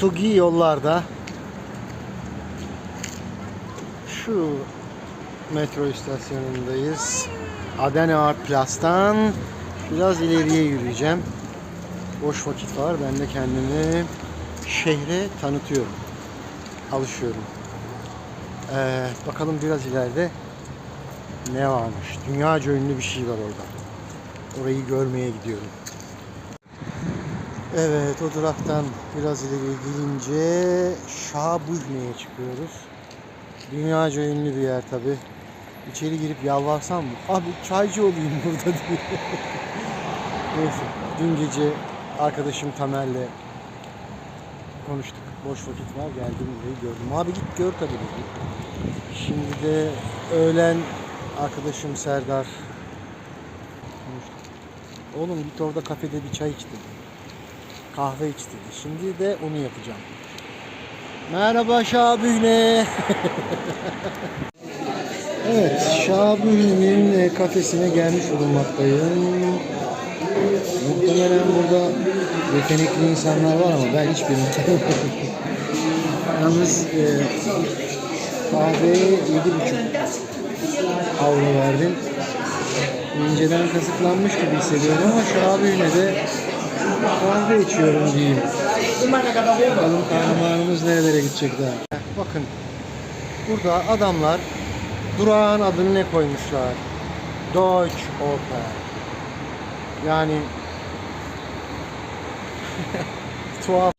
Tugi yollarda şu metro istasyonundayız. Adenauer Plas'tan biraz ileriye yürüyeceğim. Boş vakit var. Ben de kendimi şehre tanıtıyorum. Alışıyorum. Ee, bakalım biraz ileride ne varmış. Dünyaca ünlü bir şey var orada. Orayı görmeye gidiyorum. Evet o duraktan biraz ileri gelince Şabuhne'ye çıkıyoruz. Dünyaca ünlü bir yer tabi. İçeri girip yalvarsam mı? Abi çaycı olayım burada diye. Neyse dün gece arkadaşım Tamer'le konuştuk. Boş vakit var geldim burayı gördüm. Abi git gör tabii dedi. Şimdi de öğlen arkadaşım Serdar konuştuk. Oğlum git orada kafede bir çay iç dedi. Kahve iç dedi. Şimdi de onu yapacağım. Merhaba Şabühne. evet Şabühne'nin e, kafesine gelmiş bulunmaktayım. Muhtemelen burada yetenekli insanlar var ama ben hiçbirini tanımıyorum. Yalnız e, kahveye yedi buçuk avro verdim. İnceden kazıklanmış gibi hissediyorum ama Şabühne de kahve içiyorum diyeyim. Bakalım kahramanımız nerelere gidecek daha. Bakın burada adamlar durağın adını ne koymuşlar? Deutsche Oper. Yani tuhaf.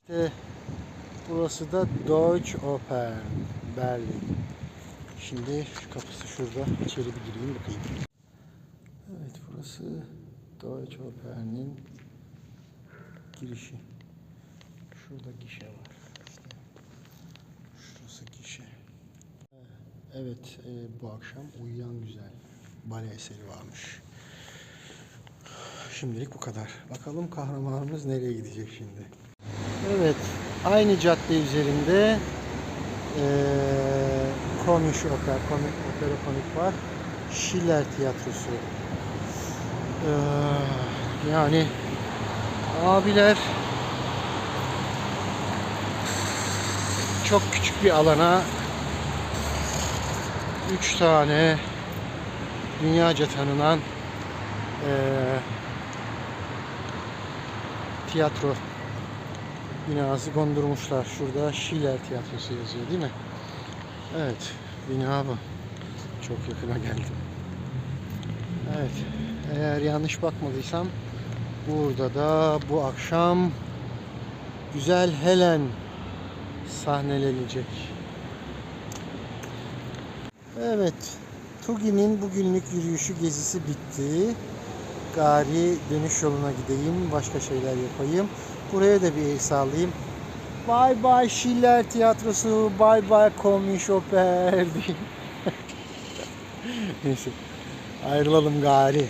Burası da Deutsche Oper Berlin. Şimdi şu kapısı şurada. İçeri bir gireyim bakayım. Evet burası Deutsche Oper'in girişi. Şurada gişe var. Şurası gişe. Evet e, bu akşam Uyuyan Güzel bale eseri varmış. Şimdilik bu kadar. Bakalım kahramanımız nereye gidecek şimdi. Evet aynı cadde üzerinde e, Komisch Oper, komik, opera komik var. Schiller Tiyatrosu. E, yani abiler çok küçük bir alana üç tane dünyaca tanınan eee, tiyatro binası kondurmuşlar. Şurada Schiller Tiyatrosu yazıyor değil mi? Evet, bina bu. Çok yakına geldim. Evet, eğer yanlış bakmadıysam burada da bu akşam Güzel Helen sahnelenecek. Evet, Tugi'nin bugünlük yürüyüşü gezisi bitti. Gari dönüş yoluna gideyim, başka şeyler yapayım. Buraya da bir el sallayayım. Bye bye Schiller Tiyatrosu, bye bye Komisch Oper diyeyim. Neyse, ayrılalım gari.